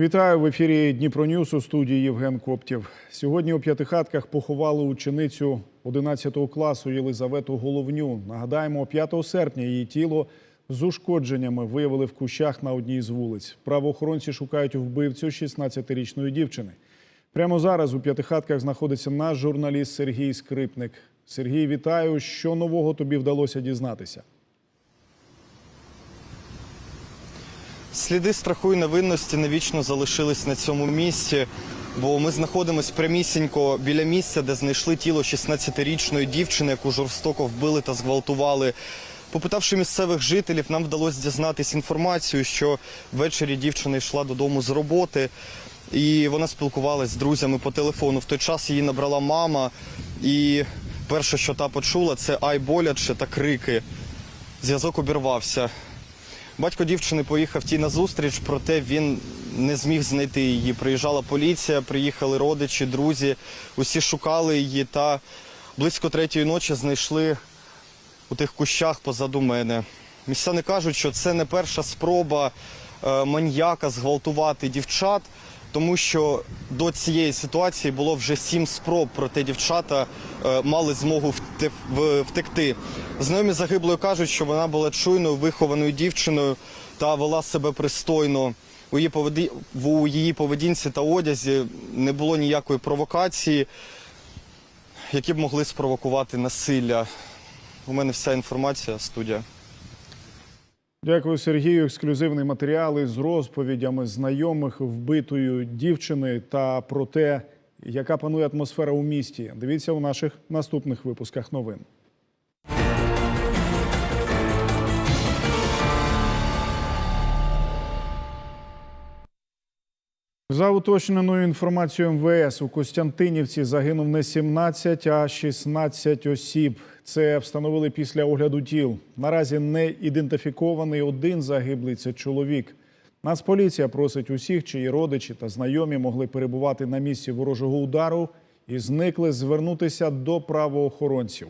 Вітаю в ефірі Дніпро Ньюс у студії Євген Коптєв. Сьогодні у п'ятихатках поховали ученицю 11 класу Єлизавету Головню. Нагадаємо, 5 серпня її тіло з ушкодженнями виявили в кущах на одній з вулиць. Правоохоронці шукають вбивцю 16-річної дівчини. Прямо зараз у п'ятихатках знаходиться наш журналіст Сергій Скрипник. Сергій, вітаю. Що нового тобі вдалося дізнатися? Сліди страху і невинності навічно залишились на цьому місці, бо ми знаходимося прямісінько біля місця, де знайшли тіло 16-річної дівчини, яку жорстоко вбили та зґвалтували. Попитавши місцевих жителів, нам вдалося дізнатися інформацію, що ввечері дівчина йшла додому з роботи, і вона спілкувалася з друзями по телефону. В той час її набрала мама, і перше, що та почула, це ай боляче та крики. Зв'язок обірвався. Батько дівчини поїхав тій на зустріч, проте він не зміг знайти її. Приїжджала поліція, приїхали родичі, друзі. Усі шукали її та близько третьої ночі знайшли у тих кущах позаду мене. Містяни кажуть, що це не перша спроба е, маньяка зґвалтувати дівчат, тому що до цієї ситуації було вже сім спроб, проте дівчата е, мали змогу вте- в- втекти. Знайомі загиблої кажуть, що вона була чуйною, вихованою дівчиною та вела себе пристойно. У її, поведінці та одязі не було ніякої провокації, які б могли спровокувати насилля. У мене вся інформація, студія. Дякую, Сергію. Ексклюзивний матеріал із розповідями знайомих вбитої дівчини та про те, яка панує атмосфера у місті. Дивіться у наших наступних випусках новин. За уточненою інформацією МВС у Костянтинівці загинув не 17, а 16 осіб. Це встановили після огляду тіл. Наразі не ідентифікований один загиблий це чоловік. Нацполіція просить усіх, чиї родичі та знайомі могли перебувати на місці ворожого удару і зникли звернутися до правоохоронців.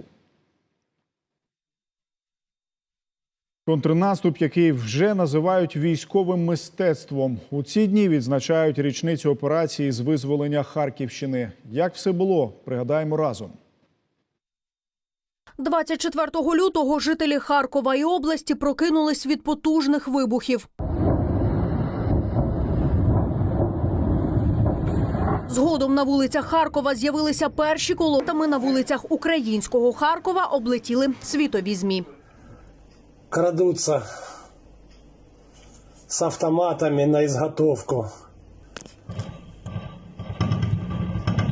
Контрнаступ, який вже називають військовим мистецтвом. У ці дні відзначають річницю операції з визволення Харківщини. Як все було, пригадаємо разом. 24 лютого жителі Харкова і області прокинулись від потужних вибухів. Згодом на вулицях Харкова з'явилися перші колотами на вулицях українського Харкова облетіли світові змі. крадутся с автоматами на изготовку.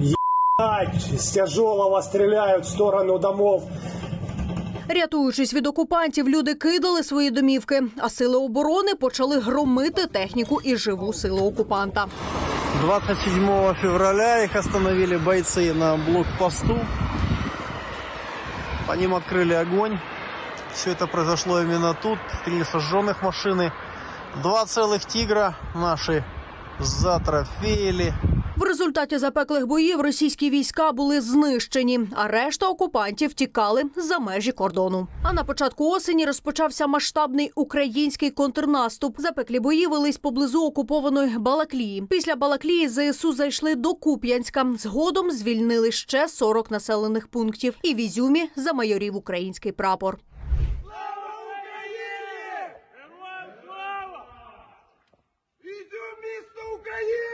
Ебать, с тяжелого стреляют в сторону домов. Рятуючись від окупантів, люди кидали свої домівки, а сили оборони почали громити техніку і живу силу окупанта. 27 февраля их остановили бойцы на блокпосту. По ним открыли огонь. Все это произошло именно тут. Три сожженных машины. Два целых тигра наши затрофеяли. В результаті запеклих боїв російські війська були знищені, а решта окупантів тікали за межі кордону. А на початку осені розпочався масштабний український контрнаступ. Запеклі бої велись поблизу окупованої Балаклії. Після Балаклії ЗСУ зайшли до Куп'янська. Згодом звільнили ще 40 населених пунктів. І в Ізюмі замайорів український прапор. Героям слава! Іду місто України!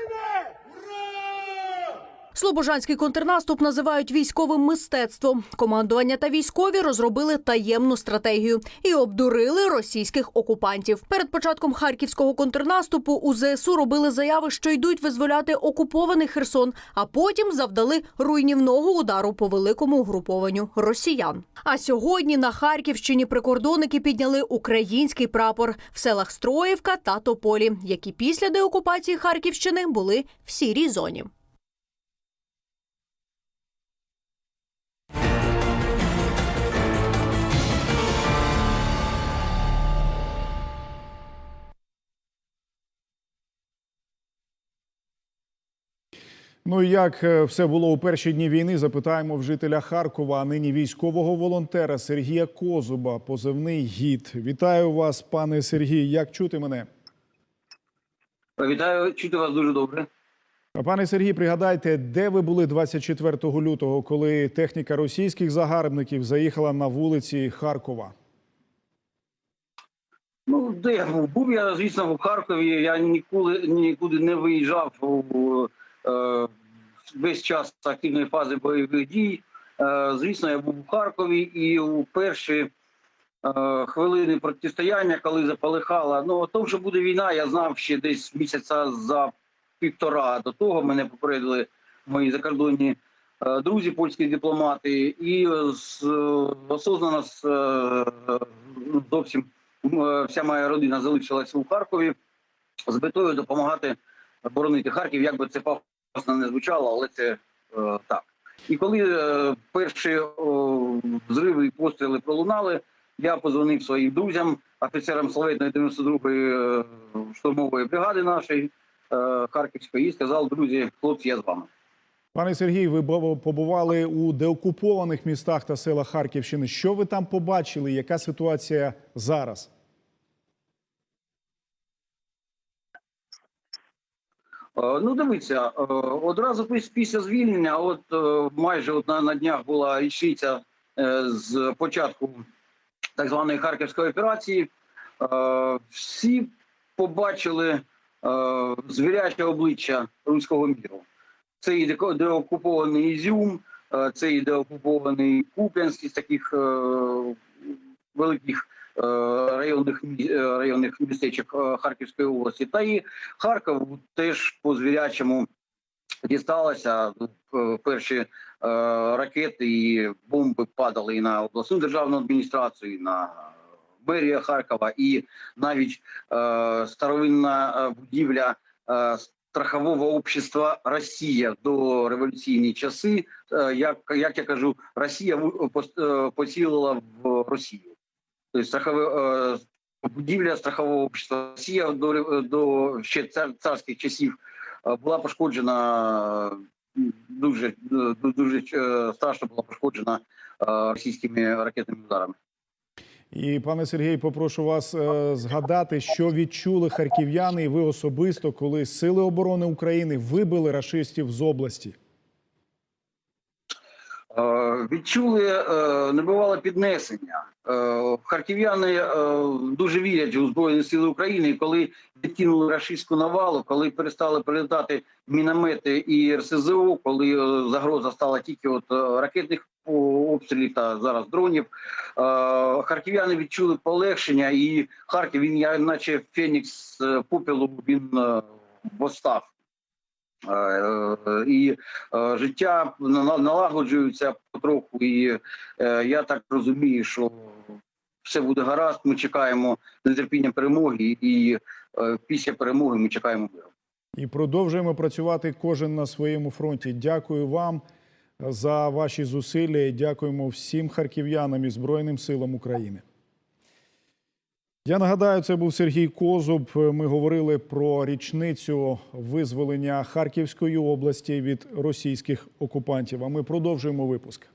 Слобожанський контрнаступ називають військовим мистецтвом. Командування та військові розробили таємну стратегію і обдурили російських окупантів. Перед початком харківського контрнаступу у ЗСУ робили заяви, що йдуть визволяти окупований Херсон, а потім завдали руйнівного удару по великому угрупованню росіян. А сьогодні на Харківщині прикордонники підняли український прапор в селах Строївка та Тополі, які після деокупації Харківщини були в сірій зоні. Ну і як е, все було у перші дні війни, запитаємо в жителя Харкова, а нині військового волонтера Сергія Козуба, позивний гід. Вітаю вас, пане Сергій. Як чути мене? Вітаю, чути вас дуже добре. Пане Сергій, пригадайте, де ви були 24 лютого, коли техніка російських загарбників заїхала на вулиці Харкова? Ну, де я був? Був я, звісно, в Харкові. Я ніколи нікуди не виїжджав весь час активної фази бойових дій. Е, звісно, я був у Харкові і у перші е, хвилини протистояння, коли запалихала. Ну, о тому, що буде війна, я знав ще десь місяця за півтора до того. Мене попередили мої закордонні е, друзі, польські дипломати, і е, з, е, осознано е, ну, зовсім вся моя родина залишилася у Харкові з метою допомагати боронити Харків. Як би це пафосно не звучало, але це е, так. І коли е, перші о, взриви і постріли пролунали, я позвонив своїм друзям, офіцерам славетної 92-ї е, штурмової бригади нашої е, Харківської, і сказав: друзі, хлопці, я з вами. Пане Сергій, ви побували у деокупованих містах та селах Харківщини. Що ви там побачили? Яка ситуація зараз? Ну, дивіться, е, одразу після звільнення, от е, майже от на, на днях була річниця е, з початку так званої харківської операції. Е, Всі побачили е, звіряче обличчя руського міру. Це і деокупований Ізюм, е, це і деокупований Куп'янськ із таких е, великих е, районних мі- е, районних містечок е, Харківської області, та і Харков теж по звірячому дісталося. Е, Перші е, ракети і бомби падали і на обласну державну адміністрацію, і на мерія Харкова, і навіть е, старовинна е, будівля е, страхового общества Росія до революційні часи. Е, як, як я кажу, Росія е, поцілила в Росію. Тобто страхове е, будівля страхового общества Росія до, до ще цар, царських часів е, була пошкоджена дуже дуже страшно була пошкоджена російськими ракетними ударами. І пане Сергій, попрошу вас е, згадати, що відчули харків'яни і ви особисто, коли сили оборони України вибили рашистів з області. Е, Відчули е, небувале піднесення. Е, Харків'яни дуже вірять у Збройні Сили України. І коли відкинули рашистську навалу, коли перестали прилітати міномети і РСЗО, коли загроза стала тільки от ракетних обстрілів та зараз дронів, харків'яни відчули полегшення, і Харків він я наче Фенікс попелу він восстав. Е, І е, життя на- налагоджується потроху, і е, я так розумію, що все буде гаразд. Ми чекаємо з нетерпінням перемоги, і після перемоги ми чекаємо. І продовжуємо працювати кожен на своєму фронті. Дякую вам за ваші зусилля. і Дякуємо всім харків'янам і Збройним силам України. Я нагадаю, це був Сергій Козуб. Ми говорили про річницю визволення Харківської області від російських окупантів. А ми продовжуємо випуск.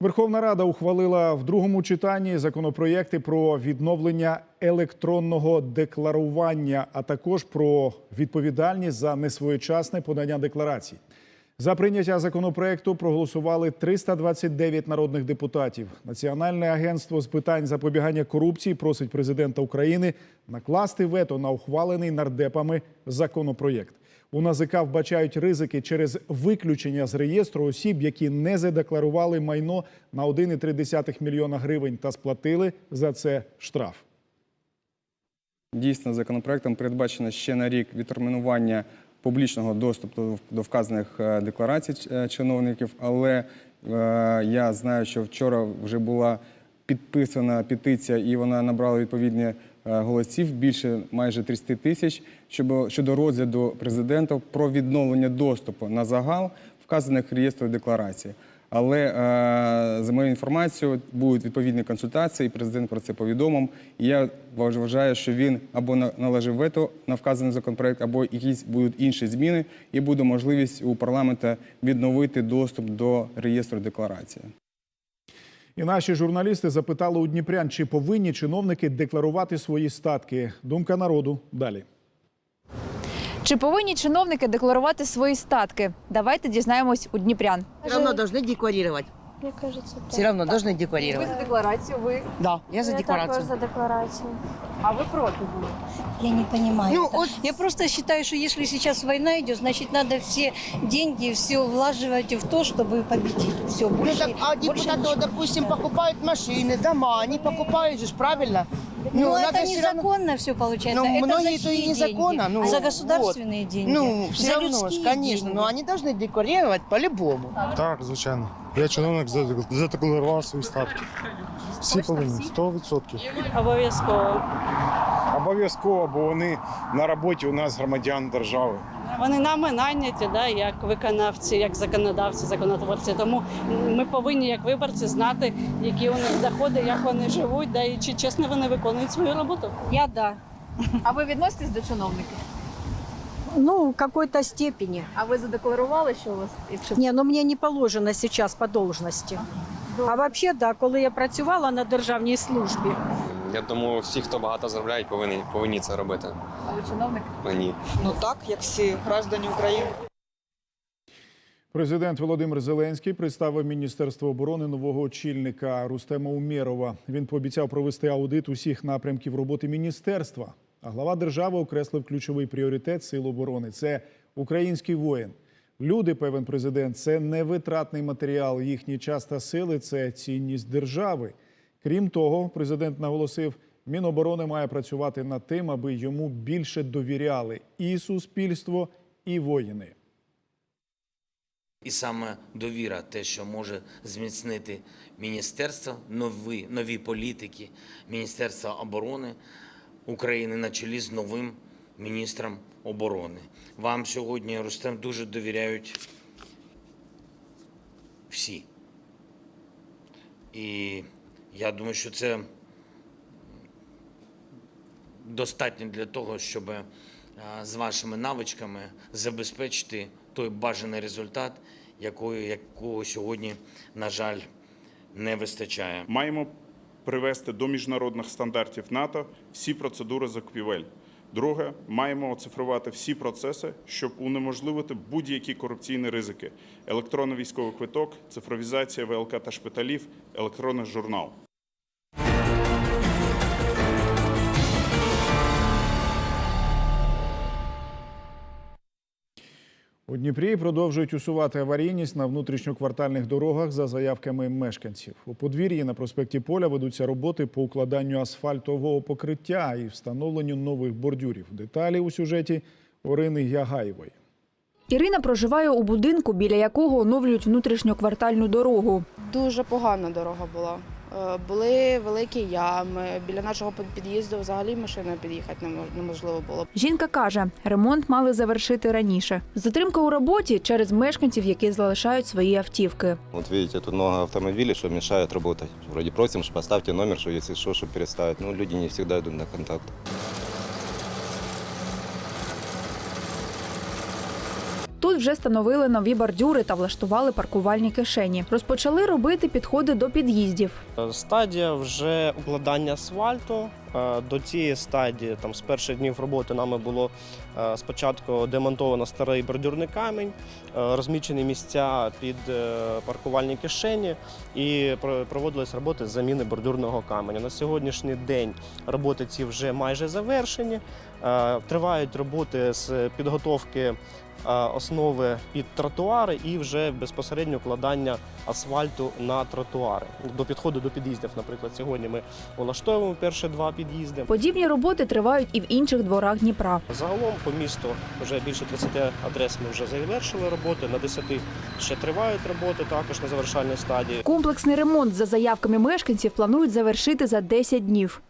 Верховна Рада ухвалила в другому читанні законопроєкти про відновлення електронного декларування, а також про відповідальність за несвоєчасне подання декларацій. За прийняття законопроекту проголосували 329 народних депутатів. Національне агентство з питань запобігання корупції просить президента України накласти вето на ухвалений нардепами законопроєкт. У НАЗК вбачають ризики через виключення з реєстру осіб, які не задекларували майно на 1,3 мільйона гривень та сплатили за це штраф. Дійсно, законопроектом передбачено ще на рік відтермінування публічного доступу до вказаних е, декларацій е, чиновників. Але е, я знаю, що вчора вже була підписана петиція, і вона набрала відповідні голосів більше майже 300 тисяч щодо розгляду президента про відновлення доступу на загал вказаних реєстрів декларацій. Але е, за моєю інформацією будуть відповідні консультації, президент про це повідомив. І я вважаю, що він або на- наложив вето на вказаний законопроект, або якісь будуть інші зміни, і буде можливість у парламента відновити доступ до реєстру декларації. І наші журналісти запитали у Дніпрян, чи повинні чиновники декларувати свої статки. Думка народу далі. Чи повинні чиновники декларувати свої статки? Давайте дізнаємось у Дніпрян. Все равно должны декларировать. Мне кажется, так. Все равно должны Ви декларировать. за декларацію, ви. Да, я за Я декларацию. також за декларацію. А ви проти були? Я не понимаю. Ну, это. вот- Я просто считаю, что если сейчас война идет, значит надо все деньги, все влаживать в то, чтобы победить. Все, Ну больше, так, а больше депутаты, ничего. вот, допустим, покупают машины, дома, они покупают же, ж, правильно? Ну, надо это всё равно- незаконно все получается. Ну, это многие за то и чьи незаконно, деньги? ну, за вот. государственные деньги. Ну, все за равно ж, людские конечно, деньги. но они должны декларировать по-любому. Так, звичайно. Я чиновник задек- задекларував свої статки. Всі повинні, 100%. Обов'язково. Обов'язково, бо вони на роботі у нас громадян держави. Вони нами найняті, да, як виконавці, як законодавці, законотворці. Тому ми повинні, як виборці, знати, які у них доходи, як вони живуть, да, і чи чесно вони виконують свою роботу. Я да. А ви відноситесь до чиновників? Ну, в какой-то степени. А ви задекларували, що у вас? Якщо Не, ну мне не положено сейчас по должности. А вообще, да, коли я працювала на державній службі, Я думаю, всі, хто багато заробляють, повинні, повинні це робити. а ви чиновник? Ні. Ну так, як всі граждані України. Президент Володимир Зеленський представив Міністерство оборони нового очільника Рустема Умєрова. Він пообіцяв провести аудит усіх напрямків роботи міністерства. А глава держави окреслив ключовий пріоритет сил оборони це український воїн. Люди, певен президент, це не витратний матеріал. Їхній час та сили це цінність держави. Крім того, президент наголосив, Міноборони має працювати над тим, аби йому більше довіряли і суспільство, і воїни. І саме довіра, те, що може зміцнити міністерство, нові, нові політики Міністерства оборони України на чолі з новим міністром оборони. Вам сьогодні, Рустем, дуже довіряють всі. І я думаю, що це достатньо для того, щоб е, з вашими навичками забезпечити той бажаний результат, якої, якого сьогодні, на жаль, не вистачає. Маємо привести до міжнародних стандартів НАТО всі процедури закупівель. Друге, маємо оцифрувати всі процеси, щоб унеможливити будь-які корупційні ризики: електронний військовий квиток, цифровізація ВЛК та шпиталів, електронний журнал. Дніпрі продовжують усувати аварійність на внутрішньоквартальних дорогах за заявками мешканців. У подвір'ї на проспекті Поля ведуться роботи по укладанню асфальтового покриття і встановленню нових бордюрів. Деталі у сюжеті Орини Ягаєвої. Ірина проживає у будинку, біля якого оновлюють внутрішньоквартальну дорогу. Дуже погана дорога була. Е, Були великі ями. Біля нашого під'їзду взагалі машиною під'їхати неможливо було. Жінка каже, ремонт мали завершити раніше. Затримка у роботі через мешканців, які залишають свої автівки. От бачите, тут багато автомобілів, що мішають работать. Вроді просимо, що поставте номер, що якщо що, що переставить. Ну, люди не завжди йдуть на контакт. Тут вже встановили нові бордюри та влаштували паркувальні кишені. Розпочали робити підходи до під'їздів. Стадія вже укладання асфальту. Е, До цієї стадії, там з перших днів роботи, нами було е, спочатку демонтовано старий бордюрний камінь, е, розмічені місця під е, паркувальні кишені і проводились роботи з заміни бордюрного каменя. На сьогоднішній день роботи ці вже майже завершені. Е, Тривають роботи з підготовки е, основи під тротуари і вже безпосередньо укладання асфальту на тротуари. До підходу до під'їздів, наприклад, сьогодні ми влаштовуємо перші два під'їзди. Подібні роботи тривають і в інших дворах Дніпра. Загалом по місту вже більше 30 адрес ми вже завершили роботи. На 10 ще тривають роботи, також на завершальній стадії. Комплексний ремонт за заявками мешканців планують завершити за 10 днів.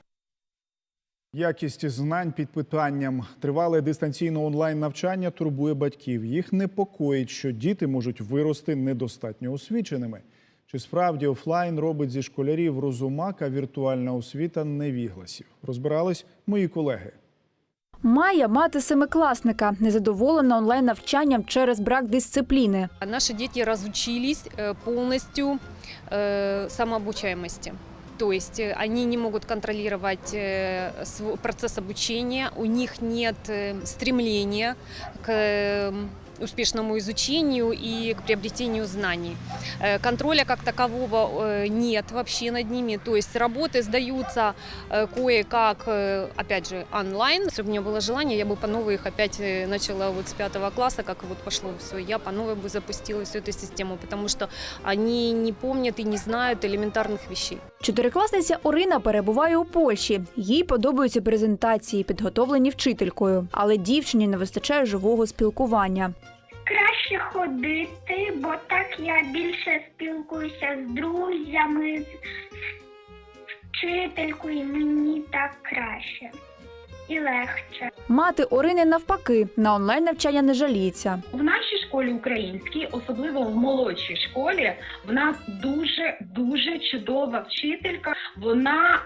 Якість знань під питанням. Тривале дистанційне онлайн навчання турбує батьків. Їх непокоїть, що діти можуть вирости недостатньо освіченими. Чи справді офлайн робить зі школярів розумак, а віртуальна освіта невігласів? Розбирались мої колеги. Майя мати семикласника, незадоволена онлайн навчанням через брак дисципліни. Наши дети разучились э, полностью э, самообучаемости. То есть э, они не могут контролировать э, процесс обучения, у них нет э, стремления к э, успешному изучению и к приобретению знаний. Контроля как такового нет вообще над ними. То есть работы сдаются кое-как, опять же, онлайн. Если бы у меня было желание, я бы по новой их опять начала вот с пятого класса, как вот пошло все. Я по новой бы запустила всю эту систему, потому что они не помнят и не знают элементарных вещей. Чотирикласниця Орина перебуває у Польщі. Їй подобаються презентації, підготовлені вчителькою, але дівчині не вистачає живого спілкування. Краще ходити, бо так я більше спілкуюся з друзями, з вчителькою, мені так краще і легше. Мати Орини навпаки на онлайн навчання не жаліється. В нашій школі українській, особливо в молодшій школі, в нас дуже дуже чудова вчителька. Вона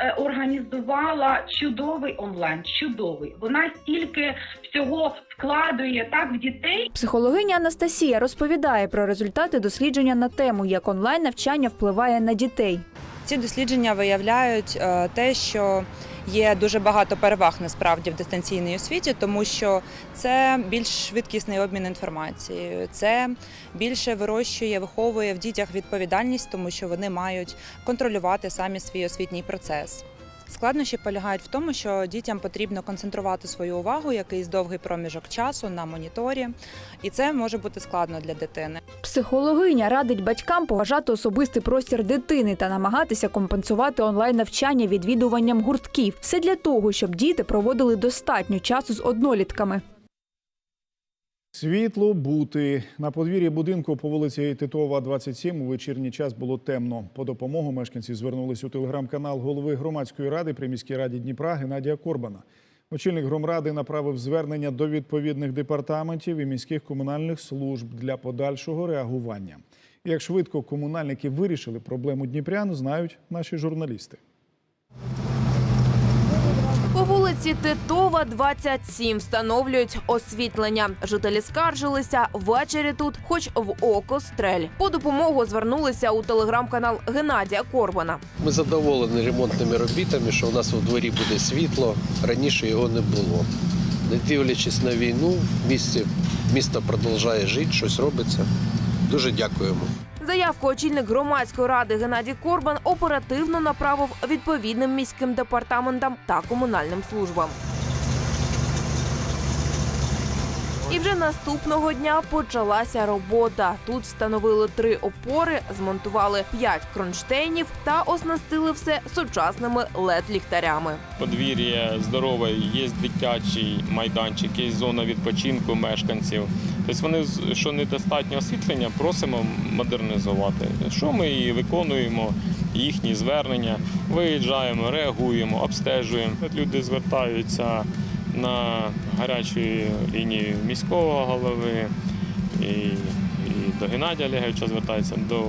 е, організувала чудовий онлайн. Чудовий. Вона стільки всього вкладує так в дітей. Психологиня Анастасія розповідає про результати дослідження на тему, як онлайн навчання впливає на дітей. Ці дослідження виявляють е, те, що є дуже багато переваг насправді в дистанційній освіті, тому що це більш швидкісний обмін інформацією, це більше вирощує, виховує в дітях відповідальність, тому що вони мають контролювати самі свій освітній процес. Складнощі полягають в тому, що дітям потрібно концентрувати свою увагу якийсь довгий проміжок часу на моніторі, і це може бути складно для дитини. Психологиня радить батькам поважати особистий простір дитини та намагатися компенсувати онлайн навчання відвідуванням гуртків. Все для того, щоб діти проводили достатньо часу з однолітками. Світло бути на подвір'ї будинку по вулиці Титова, 27 у вечірній час було темно. По допомогу мешканці звернулись у телеграм-канал голови громадської ради при міській раді Дніпра Геннадія Корбана. Очільник громради направив звернення до відповідних департаментів і міських комунальних служб для подальшого реагування. Як швидко комунальники вирішили проблему дніпрян, знають наші журналісти. По вулиці Титова, 27, встановлюють освітлення. Жителі скаржилися ввечері тут, хоч в око стрель. По допомогу звернулися у телеграм-канал Геннадія Корбана. Ми задоволені ремонтними робітами, що у нас у дворі буде світло. Раніше його не було. Не дивлячись на війну, місті місто продовжує жити, щось робиться. Дуже дякуємо. Заявку очільник громадської ради Геннадій Корбан оперативно направив відповідним міським департаментам та комунальним службам. І вже наступного дня почалася робота. Тут встановили три опори, змонтували п'ять кронштейнів та оснастили все сучасними led ліхтарями подвір'я здорове, є дитячий майданчик, є зона відпочинку мешканців. Тобто вони, що недостатньо освітлення, просимо модернізувати. Що ми і виконуємо їхні звернення, виїжджаємо, реагуємо, обстежуємо. Люди звертаються на гарячу лінію міського голови і, і до Геннадія Олеговича звертається до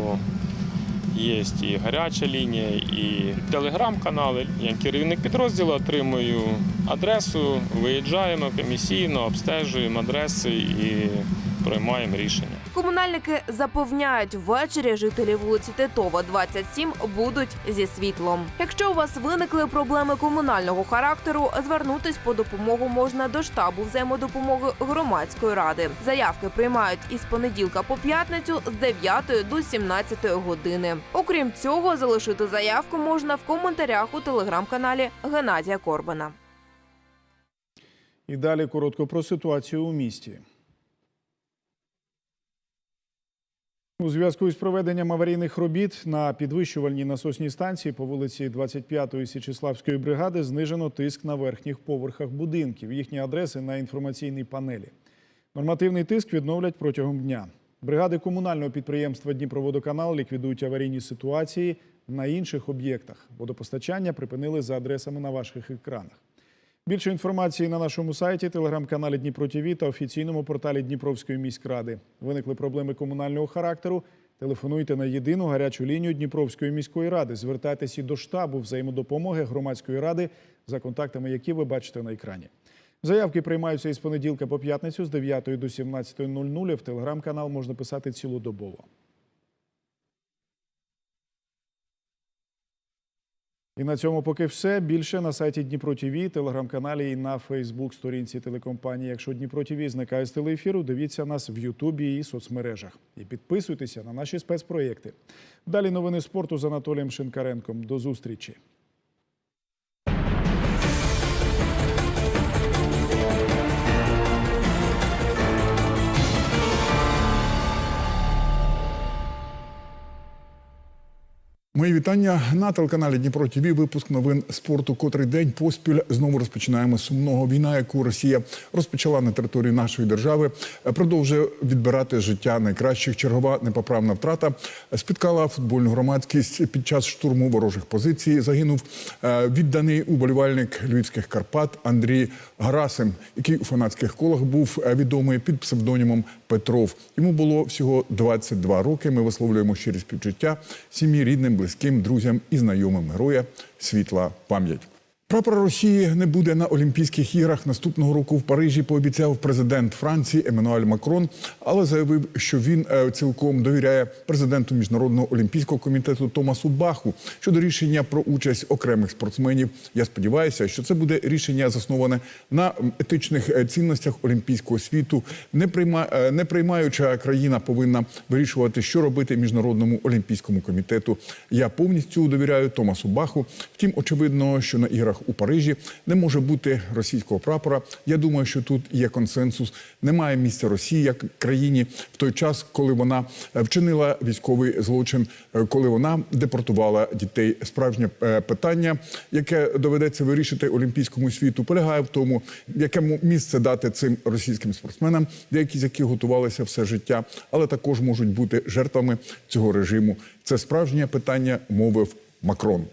Є і гаряча лінія, і телеграм-канали. Я керівник підрозділу отримую адресу, виїжджаємо комісійно, обстежуємо адреси і приймаємо рішення. Комунальники запевняють, ввечері жителі вулиці Титова, 27 будуть зі світлом. Якщо у вас виникли проблеми комунального характеру, звернутись по допомогу можна до штабу взаємодопомоги громадської ради. Заявки приймають із понеділка по п'ятницю з 9 до 17 години. Окрім цього, залишити заявку можна в коментарях у телеграм-каналі Геннадія Корбана. І далі коротко про ситуацію у місті. У зв'язку із проведенням аварійних робіт на підвищувальній насосній станції по вулиці 25-ї Січеславської бригади знижено тиск на верхніх поверхах будинків. Їхні адреси на інформаційній панелі. Нормативний тиск відновлять протягом дня. Бригади комунального підприємства Дніпроводоканал ліквідують аварійні ситуації на інших об'єктах. Водопостачання припинили за адресами на ваших екранах. Більше інформації на нашому сайті, телеграм-каналі Дніпро ТІВІ та офіційному порталі Дніпровської міськради. Виникли проблеми комунального характеру. Телефонуйте на єдину гарячу лінію Дніпровської міської ради. Звертайтеся до штабу взаємодопомоги громадської ради за контактами, які ви бачите на екрані. Заявки приймаються із понеділка по п'ятницю з 9 до 17.00. В телеграм-канал можна писати цілодобово. І на цьому поки все. Більше на сайті Дніпро ТВ, телеграм-каналі і на Фейсбук сторінці телекомпанії. Якщо Дніпро ТВ зникає з телеефіру, дивіться нас в Ютубі і соцмережах. І підписуйтеся на наші спецпроєкти. Далі новини спорту з Анатолієм Шинкаренком. До зустрічі. Мої вітання на телеканалі Дніпро ТВ. Випуск новин спорту, котрий день поспіль знову розпочинаємо сумного війна, яку Росія розпочала на території нашої держави. Продовжує відбирати життя найкращих. Чергова непоправна втрата спіткала футбольну громадськість під час штурму ворожих позицій. Загинув е, відданий уболівальник львівських Карпат Андрій Гарасим, який у фанатських колах був е, відомий під псевдонімом Петров. Йому було всього 22 роки. Ми висловлюємо щирі співчуття сім'ї, рідним, близьким, друзям і знайомим героя. Світла пам'ять. Прапор Росії не буде на Олімпійських іграх наступного року в Парижі. Пообіцяв президент Франції Еммануель Макрон, але заявив, що він е, цілком довіряє президенту міжнародного олімпійського комітету Томасу Баху щодо рішення про участь окремих спортсменів. Я сподіваюся, що це буде рішення засноване на етичних е, цінностях олімпійського світу. Не прийма е, не приймаюча країна повинна вирішувати, що робити міжнародному олімпійському комітету. Я повністю довіряю Томасу Баху. Втім, очевидно, що на іграх у Парижі не може бути російського прапора. Я думаю, що тут є консенсус. Немає місця Росії як країні в той час, коли вона е, вчинила військовий злочин, е, коли вона депортувала дітей. Справжнє е, питання, яке доведеться вирішити олімпійському світу, полягає в тому, якому місце дати цим російським спортсменам, деякі з яких готувалися все життя, але також можуть бути жертвами цього режиму. Це справжнє питання, мовив Макрон.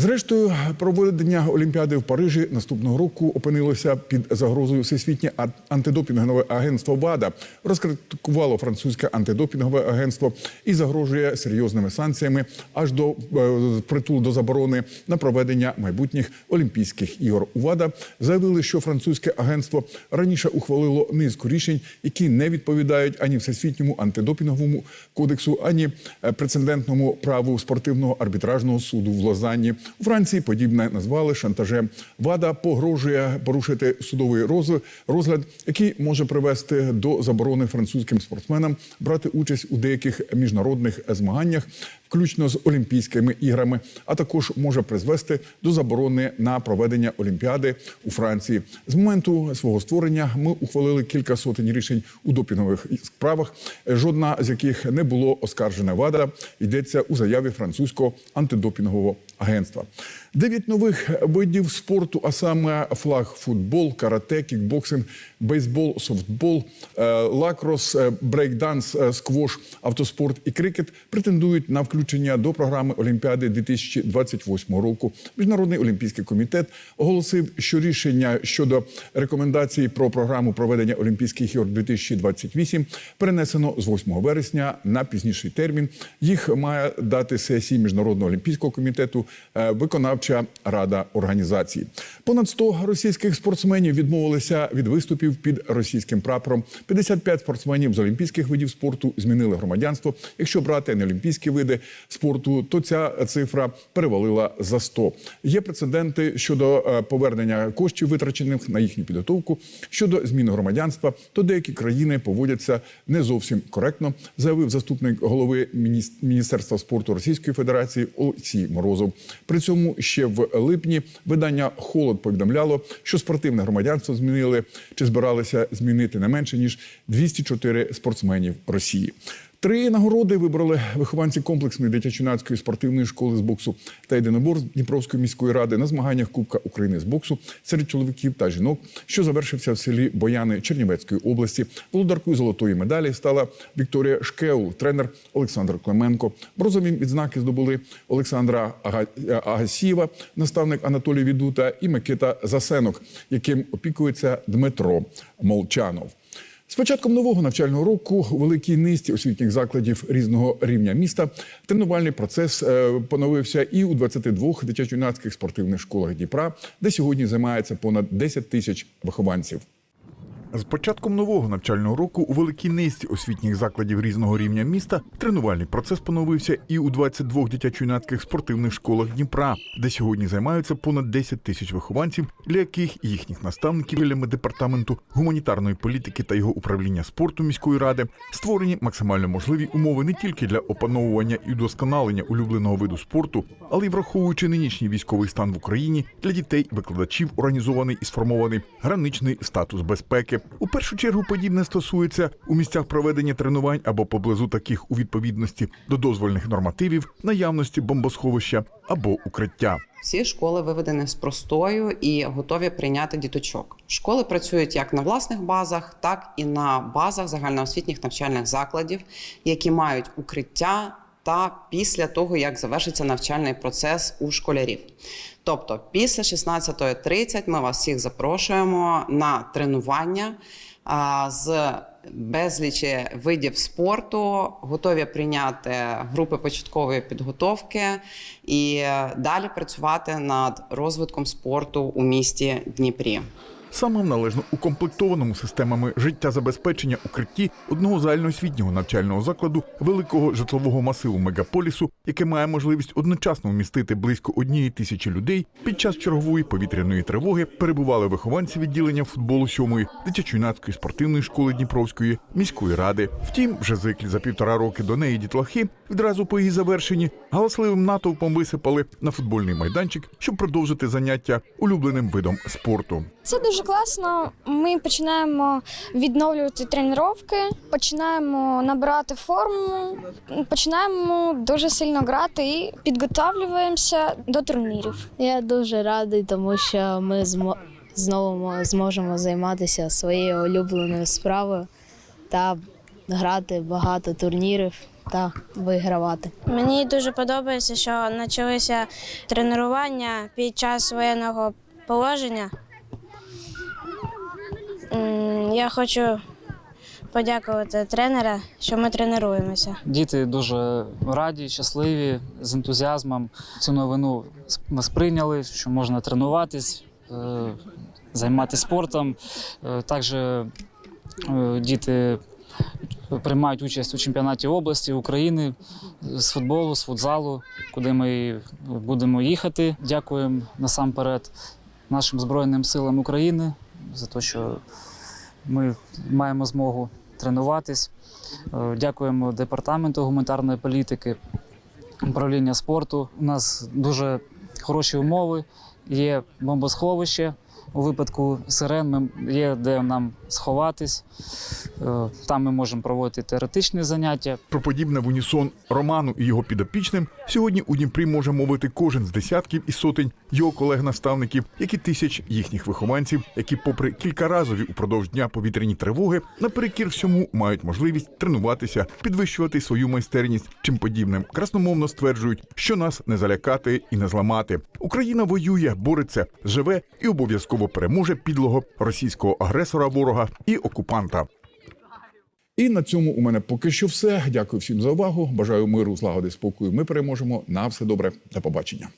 Зрештою, проведення Олімпіади в Парижі наступного року опинилося під загрозою всесвітнє антидопінгове агентство ВАДА розкритикувало французьке антидопінгове агентство і загрожує серйозними санкціями аж до е, притул до заборони на проведення майбутніх Олімпійських ігор. У ВАДА заявили, що французьке агентство раніше ухвалило низку рішень, які не відповідають ані всесвітньому антидопінговому кодексу, ані е, прецедентному праву спортивного арбітражного суду в Лозанні. У Франції подібне назвали шантажем. ВАДА погрожує порушити судовий розгляд, який може привести до заборони французьким спортсменам брати участь у деяких міжнародних змаганнях, включно з Олімпійськими іграми, а також може призвести до заборони на проведення Олімпіади у Франції. З моменту свого створення ми ухвалили кілька сотень рішень у допінгових справах, жодна з яких не було оскаржена ВАДА. Йдеться у заяві французького антидопінгового агентства. Дев'ять нових видів спорту, а саме флаг, футбол, карате, кікбоксинг, бейсбол, софтбол, е, лакрос, е, брейкданс, е, сквош, автоспорт і крикет претендують на включення до програми Олімпіади 2028 року. Міжнародний олімпійський комітет оголосив, що рішення щодо рекомендацій про програму проведення Олімпійських ігор 2028 перенесено з 8 вересня на пізніший термін. Їх має дати сесії міжнародного олімпійського комітету е, виконавча рада організації. Понад 100 російських спортсменів відмовилися від виступів під російським прапором. 55 спортсменів з олімпійських видів спорту змінили громадянство. Якщо брати неолімпійські види спорту, то ця цифра перевалила за 100. Є прецеденти щодо е, повернення коштів, витрачених на їхню підготовку. Щодо зміни громадянства, то деякі країни поводяться не зовсім коректно, заявив заступник голови Міністерства спорту Російської Федерації Олексій Морозов. При цьому ще в липні видання Холод повідомляло, що спортивне громадянство змінили чи збиралися змінити не менше ніж 204 спортсменів Росії. Три нагороди вибрали вихованці комплексної дитячо-юнацької спортивної школи з боксу та єдиноборств Дніпровської міської ради на змаганнях Кубка України з боксу серед чоловіків та жінок, що завершився в селі Бояни Чернівецької області. Володаркою золотої медалі стала Вікторія Шкеул, тренер Олександр Клименко. Бронзові відзнаки здобули Олександра Агасієва, наставник Анатолій Відута і Микита Засенок, яким опікується Дмитро Молчанов. З початком нового навчального року у великій низці освітніх закладів різного рівня міста тренувальний процес е, поновився і у 22 дитячо-юнацьких спортивних школах Дніпра, де сьогодні займається понад 10 тисяч вихованців. З початком нового навчального року у великій низці освітніх закладів різного рівня міста тренувальний процес поновився і у 22 дитячо-юнацьких спортивних школах Дніпра, де сьогодні займаються понад 10 тисяч вихованців, для яких їхніх наставників білями департаменту гуманітарної політики та його управління спорту міської ради створені максимально можливі умови не тільки для опановування і удосконалення улюбленого виду спорту, але й враховуючи нинішній військовий стан в Україні для дітей викладачів організований і сформований граничний статус безпеки. У першу чергу подібне стосується у місцях проведення тренувань або поблизу таких у відповідності до дозвольних нормативів, наявності бомбосховища або укриття. Всі школи виведені з простою і готові прийняти діточок. Школи працюють як на власних базах, так і на базах загальноосвітніх навчальних закладів, які мають укриття та після того, як завершиться навчальний процес у школярів. Тобто, після 16.30 ми вас всіх запрошуємо на тренування з безлічі видів спорту, готові прийняти групи початкової підготовки і е, далі працювати над розвитком спорту у місті Дніпрі. Саме в належно укомплектованому системами життєзабезпечення укритті одного загальноосвітнього навчального закладу великого житлового масиву мегаполісу, яке має можливість одночасно вмістити близько однієї тисячі людей, під час чергової повітряної тривоги перебували вихованці відділення футболу сьомої дитячо-юнацької спортивної школи Дніпровської міської ради. Втім, вже зиклі за півтора роки до неї дітлахи відразу по її завершенні галасливим натовпом висипали на футбольний майданчик, щоб продовжити заняття улюбленим видом спорту. Це дуже класно. Ми починаємо відновлювати тренування, починаємо набирати форму, починаємо дуже сильно грати і підготовлюємося до турнірів. Я дуже радий, тому що ми знову зможемо займатися своєю улюбленою справою та грати багато турнірів та вигравати. Мені дуже подобається, що почалися тренування під час воєнного положення. Я хочу подякувати тренера, що ми тренуємося. Діти дуже раді, щасливі, з ентузіазмом цю новину сп- сприйняли, що можна тренуватись, е, займатися спортом. Е, Також е, діти приймають участь у чемпіонаті області України з футболу, з футзалу, куди ми будемо їхати. Дякуємо насамперед нашим Збройним силам України за те, що ми маємо змогу тренуватись. Е, Дякуємо департаменту гуманітарної політики, управління спорту. У нас дуже хороші умови. Є бомбосховище. У випадку сирен ми- є де нам сховатись. Е, Там ми можемо проводити теоретичні заняття. Про подібне в унісон Роману і його підопічним сьогодні у Дніпрі може мовити кожен з десятків і сотень його колег-наставників, як і тисяч їхніх вихованців, які, попри кількаразові упродовж дня повітряні тривоги, наперекір всьому мають можливість тренуватися, підвищувати свою майстерність. Чим подібним красномовно стверджують, що нас не залякати і не зламати. Україна воює, бореться, живе і обов'язково переможе підлого російського агресора, ворога і окупанта. І на цьому у мене поки що все. Дякую всім за увагу. Бажаю миру, злагоди, спокою. Ми переможемо. На все добре. До побачення.